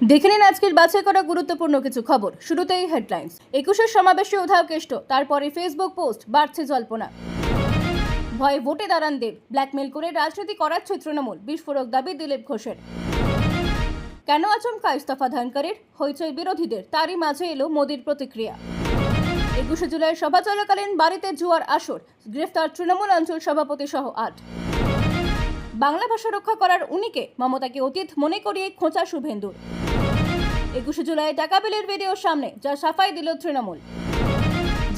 দেখে নিন আজকের বাছাই করা গুরুত্বপূর্ণ কিছু খবর। শুরুতেই হেডলাইন্স একুশের সমাবেশে উধাও কেষ্ট, তারপরে ফেসবুক পোস্ট বাড়ছে জল্পনা। ভয়ে ভোটে দাঁড়ান দেব ব্ল্যাকমেল করে রাজনীতি করাচ্ছে তৃণমূল, বিস্ফোরক দাবি দিলীপ ঘোষের। কেন আচমকা ইস্তফা ধনকরের? হইচই বিরোধীদের, তারই মাঝে এলো মোদীর প্রতিক্রিয়া। একুশে জুলাই সভা চলাকালীন বাড়িতে জুয়ার আসর, গ্রেফতার তৃণমূল অঞ্চল সভাপতি সহ আট। বাংলা ভাষা রক্ষা করার উনিকে মমতাকে অতীত মনে করিয়ে খোঁচা শুভেন্দুর। একুশে জুলাই টাকা বিলের ভিডিও সামনে, যা সাফাই দিল তৃণমূল।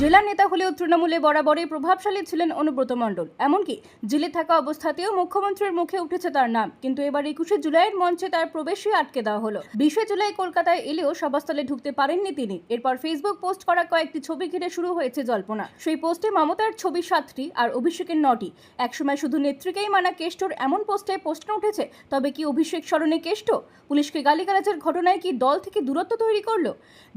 জেলার নেতা হলেও তৃণমূলে বরাবরই প্রভাবশালী ছিলেন অনুব্রত মণ্ডল। এমনকি জেলে থাকা অবস্থাতেও মুখ্যমন্ত্রীর মুখে উঠেছে তার নাম। কিন্তু এবার একুশে জুলাইয়ের মঞ্চে তার প্রবেশই আটকে দেওয়া হলো। বিশে জুলাই কলকাতায় এলেও সভাস্থলে ঢুকতে পারেননি তিনি। এরপর ফেসবুক পোস্ট করা কয়েকটি ছবি ঘিরে শুরু হয়েছে জল্পনা। সেই পোস্টে মমতার ছবি সাতটি আর অভিষেকের নটি। একসময় শুধু নেত্রীকেই মানা কেষ্টর এমন পোস্টে প্রশ্ন উঠেছে, তবে কি অভিষেক স্মরণে কেষ্ট? পুলিশকে গালিগালাজের ঘটনায় কি দল থেকে দূরত্ব তৈরি করল?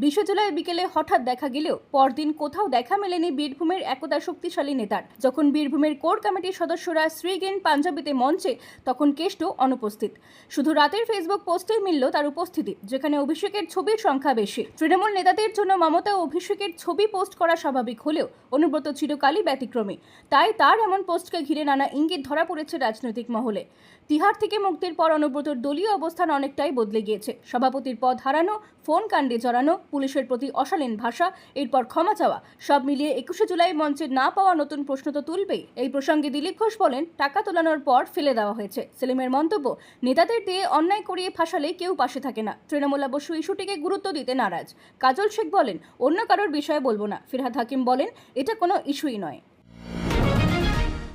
বিশে জুলাই বিকেলে হঠাৎ দেখা গেলেও পরদিন কোথাও দেখা মেলেনি বীরভূমের একদা শক্তিশালী নেতার। যখন বীরভূমের কোর কমিটির সদস্যরা শ্রীগেন পাঞ্জাবিতে মঞ্চে, তখন কেষ্ট অনুপস্থিত। শুধু রাতের ফেসবুক পোস্টে মিলল তার উপস্থিতি, যেখানে অভিষেকের ছবির সংখ্যা বেশি। তৃণমূল নেতাদের জন্য মমতা ও অভিষেকের ছবি পোস্ট করা স্বাভাবিক হলেও অনুব্রত চিরকালই ব্যতিক্রমী। তাই তার এমন পোস্টকে ঘিরে নানা ইঙ্গিত ধরা পড়েছে রাজনৈতিক মহলে। তিহার থেকে মুক্তির পর অনুব্রতর দলীয় অবস্থান অনেকটাই বদলে গিয়েছে। সভাপতির পদ হারানো ফোন কাণ্ডে জড়ানো পুলিশের প্রতি অশালীন ভাষা, এরপর ক্ষমা চাওয়া, সব মিলিয়ে একুশে জুলাই মঞ্চে না পাওয়া নতুন প্রশ্ন তো তুলবেই। এই প্রসঙ্গে দিলীপ ঘোষ বলেন, টাকা তোলানোর পর ফেলে দেওয়া হয়েছে। সেলিমের মন্তব্য, নেতাদের দিয়ে অন্যায় করিয়ে ফাঁসালে কেউ পাশে থাকে না। তৃণমূল অবশ্য ইস্যুটিকে গুরুত্ব দিতে নারাজ। কাজল শেখ বলেন, অন্য কারোর বিষয়ে বলব না। ফিরহাদ হাকিম বলেন, এটা কোনো ইস্যুই নয়।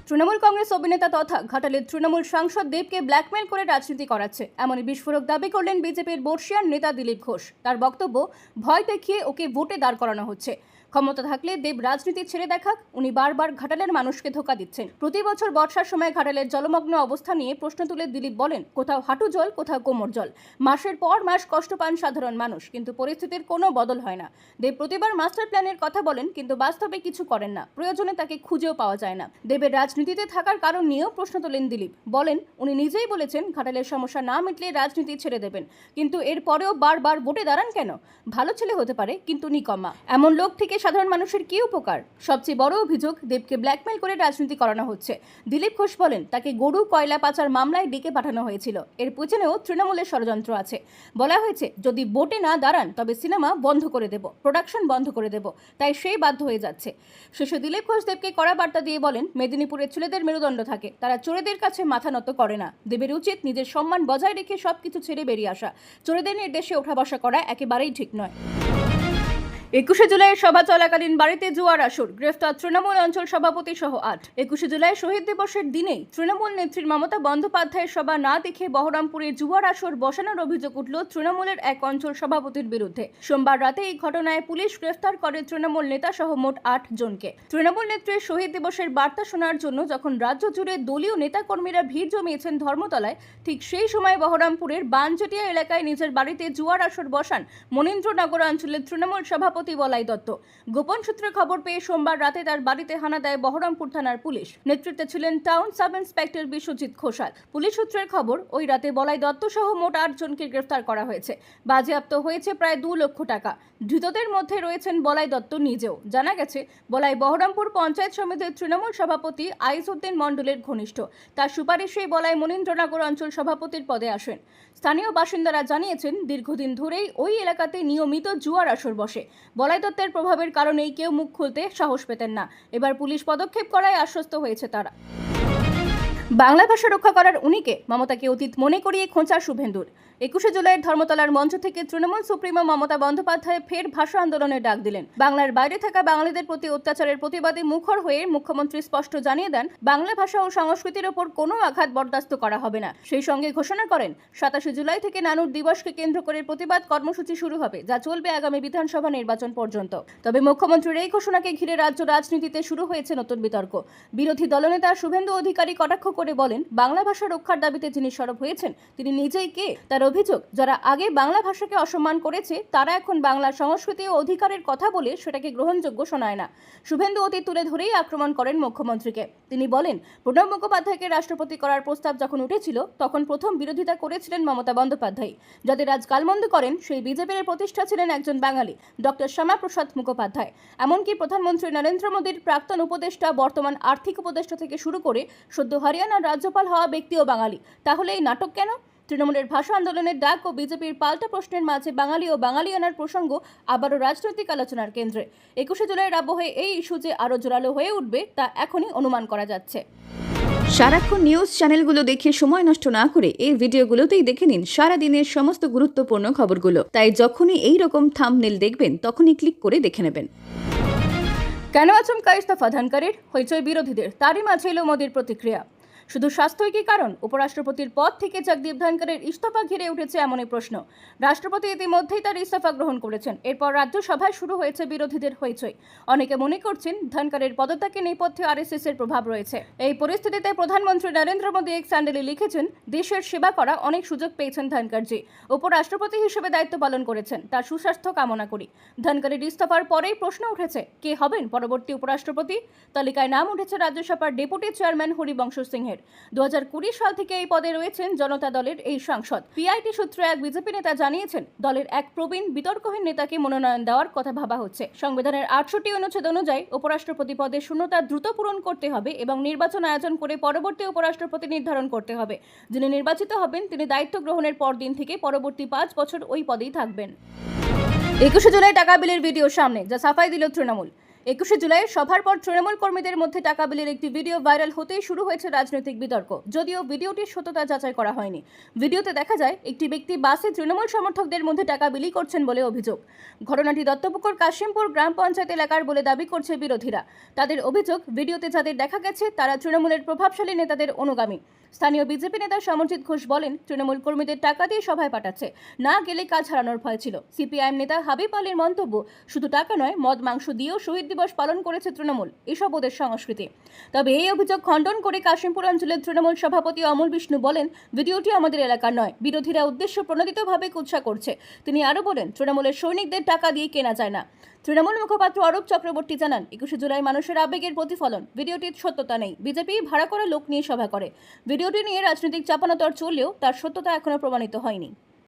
তৃণমূল কংগ্রেস অভিনেতা তথা ঘাটালের তৃণমূল সাংসদ দেবকে ব্ল্যাকমেল করে রাজনীতি করাচ্ছে। এমনই বিস্ফোরক দাবি করলেন বিজেপির বর্ষিয়ান নেতা দিলীপ ঘোষ। তার বক্তব্য, ভয় দেখিয়ে ওকে ভোটে দাঁড় করানো হচ্ছে। ক্ষমতা থাকলে দেব রাজনীতি ছেড়ে দেখাক, উনি বারবার ঘাটালের মানুষকে ধোকা দিচ্ছেন। প্রতি বছর বর্ষার সময় ঘাটালের জলমগ্ন অবস্থা নিয়ে প্রশ্ন তুলে দিলীপ বলেন, কোথাও হাঁটু জল, কোথাও কোমর জল। মাসের পর মাস কষ্ট পান সাধারণ মানুষ, কিন্তু পরিস্থিতির কোনো বদল হয় না। দেব প্রতিবার মাস্টার প্ল্যানের কথা বলেন, কিন্তু বাস্তবে কিছু করেন না। প্রয়োজনে তাকে খুঁজেও পাওয়া যায় না। দেবের রাজনীতিতে থাকার কারণ নিয়েও প্রশ্ন তোলেন দিলীপ। বলেন, উনি নিজেই বলেছেন, ঘাটালের সমস্যা না মিটলে রাজনীতি ছেড়ে দেবেন। কিন্তু এরপরেও বারবার ভোটে দাঁড়ান কেন? ভালো ছেলে হতে পারে, কিন্তু নিকম্মা। এমন লোক থেকে সাধারণ মানুষের কি উপকার? সবচেয়ে বড় অভিযোগ, দেবকে ব্ল্যাকমেল করে রাজনীতি করানো হচ্ছে। দিলীপ ঘোষ বলেন, তাকে গরু কয়লা পাচার মামলায় ডেকে পাঠানো হয়েছিল। এর পেছনেও তৃণমূলের ষড়যন্ত্র আছে। বলা হয়েছে, যদি বোটে না দাঁড়ান, তবে সিনেমা বন্ধ করে দেব, প্রোডাকশন বন্ধ করে দেব, তাই সেই বাধ্য হয়ে যাচ্ছে। শেষে দিলীপ ঘোষ দেবকে কড়া বার্তা দিয়ে বলেন, মেদিনীপুরের ছেলেদের মেরুদণ্ড থাকে, তারা চোরেদের কাছে মাথা নত করে না। দেবের উচিত নিজের সম্মান বজায় রেখে সবকিছু ছেড়ে বেরিয়ে আসা। চোরেদের নির্দেশে ওঠা বসা করা একেবারেই ঠিক নয়। একুশে জুলাই সভা চলাকালীন বাড়িতে জুয়ার আসর, গ্রেফতার তৃণমূল অঞ্চল সভাপতি সহ আট। একুশে জুলাই শহীদ দিবসের দিনেই তৃণমূল নেত্রী মমতা বন্দ্যোপাধ্যায়ের সভা না দেখে বহরমপুরে জুয়ার আসর বসানোর অভিযোগ উঠল তৃণমূলের এক অঞ্চল সভাপতির বিরুদ্ধে। সোমবার রাতে এই ঘটনায় পুলিশ গ্রেফতার করে তৃণমূল নেতা সহ মোট আট জনকে। তৃণমূল নেত্রীর শহীদ দিবসের বার্তা শোনার জন্য যখন রাজ্য জুড়ে দলীয় নেতাকর্মীরা ভিড় জমিয়েছেন ধর্মতলায়, ঠিক সেই সময় বহরমপুরের বানজটিয়া এলাকায় নিজের বাড়িতে জুয়ার আসর বসান মনীন্দ্রনগর অঞ্চলের তৃণমূল সভাপতি বলাই দত্ত। গোপন সূত্রে খবর পেয়ে সোমবার রাতে তার বাড়িতে হানা দেয় বহরমপুর থানার পুলিশ। নেতৃত্বে ছিলেন town sub inspector Biswajit Ghoshal. Police সূত্রের খবর, ওই রাতে বলাই দত্ত সহ মোট আট জনকে গ্রেফতার করা হয়েছে। বাজেয়াপ্ত হয়েছে প্রায় দু লক্ষ টাকা। ধৃতদের মধ্যে রয়েছেন বলাই দত্ত নিজেও। জানা গেছে, বলাই বহরমপুর পঞ্চায়েত সমিতির তৃণমূল সভাপতি আইসুদ্দিন মণ্ডলের ঘনিষ্ঠ। তার সুপারিশেই বলাই মনীন্দ্রনগর অঞ্চল সভাপতির পদে আসেন। স্থানীয় বাসিন্দারা জানিয়েছেন, দীর্ঘদিন ধরেই ওই এলাকাতে নিয়মিত জুয়ার আসর বসে। বলাই দত্তের প্রভাবের কারণেই কেউ মুখ খুলতে সাহস পেতেন না। এবার পুলিশ পদক্ষেপ করায় আশ্বস্ত হয়েছে তারা। বাংলা ভাষা রক্ষা করার উনিকে মমতাকে অতীত মনে করিয়ে খোঁচা শুভেন্দুর। একুশে জুলাইয়ের ধর্মতলার মঞ্চ থেকে তৃণমূল সুপ্রিমো মমতা বন্দ্যোপাধ্যায় ফের ভাষা আন্দোলনের ডাক দিলেন। বাংলার বাইরে থাকা বাঙালিদের প্রতি অত্যাচারের প্রতিবাদে মুখর হয়ে মুখ্যমন্ত্রী স্পষ্ট জানিয়ে দেন, বাংলা ভাষা ও সংস্কৃতির ওপর কোনো আঘাত বরদাস্ত করা হবে না। সেই সঙ্গে ঘোষণা করেন, সাতাশে জুলাই থেকে নানুর দিবসকে কেন্দ্র করে প্রতিবাদ কর্মসূচি শুরু হবে, যা চলবে আগামী বিধানসভা নির্বাচন পর্যন্ত। তবে মুখ্যমন্ত্রীর এই ঘোষণাকে ঘিরে রাজ্য রাজনীতিতে শুরু হয়েছে নতুন বিতর্ক। বিরোধী দলনেতা শুভেন্দু অধিকারী কটাক্ষ করে বলেন, বাংলা ভাষা রক্ষার দাবিতে যিনি সরব হয়েছেন, তিনি নিজেই কে? তার অভিযোগ, যারা আগে বাংলা ভাষাকে অসম্মান করেছে, তারা এখন বাংলা সংস্কৃতি ও অধিকারের কথা বলে সেটাকে গ্রহণযোগ্য শোনায় না। শুভেন্দু অতীত তুলে ধরেই আক্রমণ করেন মুখ্যমন্ত্রীকে। তিনি বলেন, প্রণব মুখোপাধ্যায়কে রাষ্ট্রপতি করার প্রস্তাব যখন উঠেছিল, তখন প্রথম বিরোধিতা করেছিলেন মমতা বন্দ্যোপাধ্যায়। যাদের আজ কালমন্দ করেন, সেই বিজেপির প্রতিষ্ঠা ছিলেন একজন বাঙালি, ডক্টর শ্যামাপ্রসাদ মুখোপাধ্যায়। এমনকি প্রধানমন্ত্রী নরেন্দ্র মোদীর প্রাক্তন উপদেষ্টা, বর্তমান আর্থিক উপদেষ্টা থেকে শুরু করে সদ্য হরিয়ানার রাজ্যপাল হওয়া ব্যক্তিও বাঙালি। তাহলে এই নাটক কেন? তৃণমূলের ভাষা আন্দোলনের ডাক ও বিজেপির পাল্টা প্রশ্নের মাঝে বাঙালি ও বাঙালিয়ানার প্রসঙ্গ আবারও রাজনৈতিক আলোচনার কেন্দ্রে। একুশে জুলাইয়ের আবহে এই ইস্যু যে আরও জোরালো হয়ে উঠবে তা এখনই অনুমান করা যাচ্ছে। সারাক্ষণ নিউজ চ্যানেলগুলো দেখে সময় নষ্ট না করে এই ভিডিওগুলোতেই দেখে নিন সারা দিনের সমস্ত গুরুত্বপূর্ণ খবরগুলো। তাই যখনই এই রকম থাম্বনেল দেখবেন তখনই ক্লিক করে দেখে নেবেন। কেন আচমকা ইস্তফা ধনকরের? হইচই বিরোধীদের। তারই মাঝে এলো মোদীর প্রতিক্রিয়া। শুধু স্বাস্থ্যই কি কারণ, উপরাষ্ট্রপতির পদ থেকে জগদীপ ধনকরের ইস্তফা ঘিরে উঠেছে এমনই প্রশ্ন। রাষ্ট্রপতি ইতিমধ্যেই তার ইস্তফা গ্রহণ করেছেন। এরপর রাজ্যসভায় শুরু হয়েছে বিরোধীদের হইচই। অনেকে মনে করছেন ধনকরের পদত্যাগের নেপথ্যে আরএসএস এর প্রভাব রয়েছে। এই পরিস্থিতিতে প্রধানমন্ত্রী নরেন্দ্র মোদী এক স্যান্ডেলে লিখেছেন, দেশের সেবা করা অনেক সুযোগ পেয়েছেন ধনকরজি উপরাষ্ট্রপতি হিসেবে দায়িত্ব পালন করেছেন। তার সুস্বাস্থ্য কামনা করি। ধনকরের ইস্তফার পরেই প্রশ্ন উঠেছে, কে হবেন পরবর্তী উপরাষ্ট্রপতি? তালিকায় নাম উঠেছে রাজ্যসভার ডেপুটি চেয়ারম্যান হরিবংশ সিংহের। দু সাল থেকে এই পদে রয়েছেন জনতা দলের এই সাংসদ। পিআইটি সূত্রে এক বিজেপি নেতা জানিয়েছেন, দলের এক প্রবীণ বিতর্কহীন নেতাকে মনোনয়ন দেওয়ার কথা ভাবা হচ্ছে। সংবিধানের আটষট্টি অনুচ্ছেদ অনুযায়ী উপরাষ্ট্রপতি পদের শূন্যতা দ্রুত পূরণ করতে হবে এবং নির্বাচন আয়োজন করে পরবর্তী উপরাষ্ট্রপতি নির্ধারণ করতে হবে। যিনি নির্বাচিত হবেন, তিনি দায়িত্ব গ্রহণের পরদিন থেকে পরবর্তী পাঁচ বছর ওই পদেই থাকবেন। একুশে জুলাই টাকা বিলের ভিডিও সামনে, যা সাফাই দিল তৃণমূল। একুশে জুলাই সভার পর তৃণমূল কর্মীদের মধ্যে টাকা বিলের একটি ভিডিও ভাইরাল হতেই শুরু হয়েছে রাজনৈতিক বিতর্ক। যদিও ভিডিওটির সত্যতা যাচাই করা হয়নি। ভিডিওতে দেখা যায়, একটি ব্যক্তি বাসে তৃণমূল সমর্থকদের মধ্যে টাকা বিলি করছেন বলে অভিযোগ। ঘটনাটি দত্তপুকুর কাশিমপুর গ্রাম পঞ্চায়েত এলাকার বলে দাবি করছে বিরোধীরা। তাদের অভিযোগ, ভিডিওতে যাদের দেখা গেছে, তারা তৃণমূলের প্রভাবশালী নেতাদের অনুগামী। স্থানীয় বিজেপি নেতা সমরজিৎ ঘোষ বলেন, তৃণমূল কর্মীদের টাকা দিয়ে সভায় পাঠাচ্ছে। না গেলে কাজ হারানোর ভয় ছিল। সিপিআইএম নেতা হাবিব আলীর মন্তব্য, শুধু টাকা নয়, মদ, মাংস দিয়েও শহীদ দিবস পালন করেছে তৃণমূল। এসব ওদের সংস্কৃতি। তবে এই অভিযোগ খণ্ডন করে কাশিমপুর অঞ্চলের তৃণমূল সভাপতি অমল বিষ্ণু বলেন, ভিডিওটি আমাদের এলাকার নয়। বিরোধীরা উদ্দেশ্য প্রণোদিতভাবে কুৎসা করছে। তিনি আরও বলেন, তৃণমূলের সৈনিকদের টাকা দিয়ে কেনা যায় না। তৃণমূল মুখপাত্র অরূপ চক্রবর্তী জানান, একুশে জুলাই মানুষের আবেগের প্রতিফলন। ভিডিওটির সত্যতা নেই। বিজেপি ভাড়া করে লোক নিয়ে সভা করে। ভিডিওটি নিয়ে রাজনৈতিক চাপানোতর চললেও তার সত্যতা এখনও প্রমাণিত হয়নি।